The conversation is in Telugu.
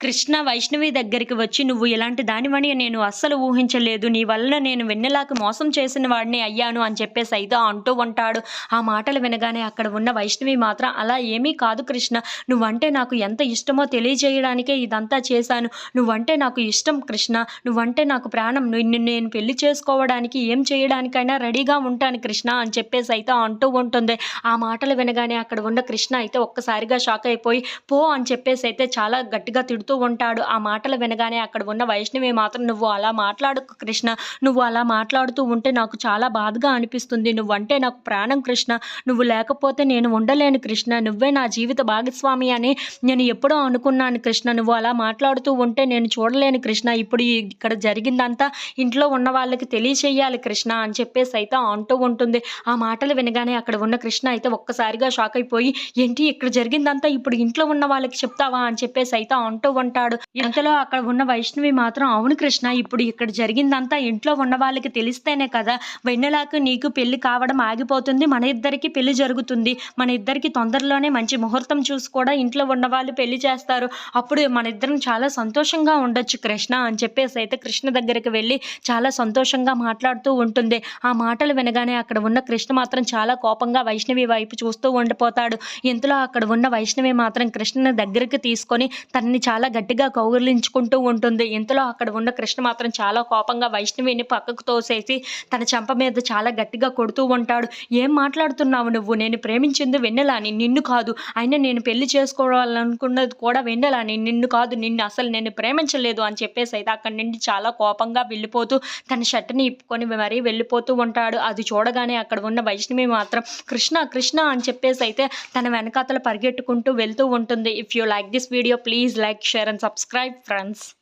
కృష్ణ వైష్ణవి దగ్గరికి వచ్చి నువ్వు ఇలాంటి దానివని నేను అస్సలు ఊహించలేదు. నీ వలన నేను వెన్నెలాకి మోసం చేసిన వాడిని అయ్యాను అని చెప్పేసి అయితే అంటూ ఉంటాడు. ఆ మాటలు వినగానే అక్కడ ఉన్న వైష్ణవి మాత్రం అలా ఏమీ కాదు కృష్ణ. నువ్వంటే నాకు ఎంత ఇష్టమో తెలియజేయడానికే ఇదంతా చేశాను. నువ్వంటే నాకు ఇష్టం కృష్ణ. నువ్వంటే నాకు ప్రాణం. నిన్ను నేను పెళ్ళి చేసుకోవడానికి ఏం చేయడానికైనా రెడీగా ఉంటాను కృష్ణ అని చెప్పేసి అయితే అంటూ ఉంటుంది. ఆ మాటలు వినగానే అక్కడ ఉన్న కృష్ణ అయితే ఒక్కసారిగా షాక్ అయిపోయి పో అని చెప్పేసి అయితే చాలా గట్టిగా తిడుతూ ఉంటాడు. ఆ మాటలు వినగానే అక్కడ ఉన్న వైష్ణవి మాత్రం నువ్వు అలా మాట్లాడకు కృష్ణ. నువ్వు అలా మాట్లాడుతూ ఉంటే నాకు చాలా బాధగా అనిపిస్తుంది. నువ్వంటే నాకు ప్రాణం కృష్ణ. నువ్వు లేకపోతే నేను ఉండలేను కృష్ణ. నువ్వే నా జీవిత భాగస్వామి అని నేను ఎప్పుడో అనుకున్నాను కృష్ణ. నువ్వు అలా మాట్లాడుతూ ఉంటే నేను చూడలేను కృష్ణ. ఇప్పుడు ఇక్కడ జరిగిందంతా ఇంట్లో ఉన్న వాళ్ళకి తెలియచేయాలి కృష్ణ అని చెప్పేసి అయితే అంటూ ఉంటుంది. ఆ మాటలు వినగానే అక్కడ ఉన్న కృష్ణ అయితే ఒక్కసారిగా షాక్ అయిపోయి ఏంటి ఇక్కడ జరిగిందంతా? ఇప్పుడు ఇంట్లో ఉన్న వాళ్ళకి చెప్తావా? అని చెప్పేసి అయితే అంటూ ఉంటాడు ఇంతలో అక్కడ ఉన్న వైష్ణవి మాత్రం అవును కృష్ణ ఇప్పుడు ఇక్కడ జరిగిందంతా ఇంట్లో ఉన్న వాళ్ళకి తెలిస్తేనే కదా వెన్నెలాకు నీకు పెళ్ళి కావడం ఆగిపోతుంది మన ఇద్దరికి పెళ్ళి జరుగుతుంది. మన ఇద్దరికి తొందరలోనే మంచి ముహూర్తం చూసి కూడా ఇంట్లో ఉన్న వాళ్ళు పెళ్ళి చేస్తారు. అప్పుడు మన ఇద్దరం చాలా సంతోషంగా ఉండొచ్చు కృష్ణ అని చెప్పేసి అయితే కృష్ణ దగ్గరికి వెళ్ళి చాలా సంతోషంగా మాట్లాడుతూ ఉంటుంది. ఆ మాటలు వినగానే అక్కడ ఉన్న కృష్ణ మాత్రం చాలా కోపంగా వైష్ణవి వైపు చూస్తూ ఉండిపోతాడు. ఇంతలో అక్కడ ఉన్న వైష్ణవి మాత్రం కృష్ణని దగ్గరికి తీసుకొని తనని చాలా గట్టిగా కౌగిలించుకుంటూ ఉంటుంది. ఇంతలో అక్కడ ఉన్న కృష్ణ మాత్రం చాలా కోపంగా వైష్ణవిని పక్కకు తోసేసి తన చెంప మీద చాలా గట్టిగా కొడుతూ ఉంటాడు. ఏం మాట్లాడుతున్నావు నువ్వు? నేను ప్రేమించింది వెన్నెలాని. నిన్ను కాదు. అయినా నేను పెళ్ళి చేసుకోవాలనుకున్నది కూడా వెన్నెలాని. నిన్ను కాదు. నిన్ను అసలు నేను ప్రేమించలేదు అని చెప్పేసి అయితే అక్కడి నుండి చాలా కోపంగా వెళ్ళిపోతూ తన షర్ట్ని ఇప్పుకొని మరీ వెళ్ళిపోతూ ఉంటాడు. అది చూడగానే అక్కడ ఉన్న వైష్ణవి మాత్రం కృష్ణ కృష్ణ అని చెప్పేసి అయితే తన వెనకాతల పరిగెట్టుకుంటూ వెళ్తూ ఉంటుంది. If you like this video please like share share and subscribe friends.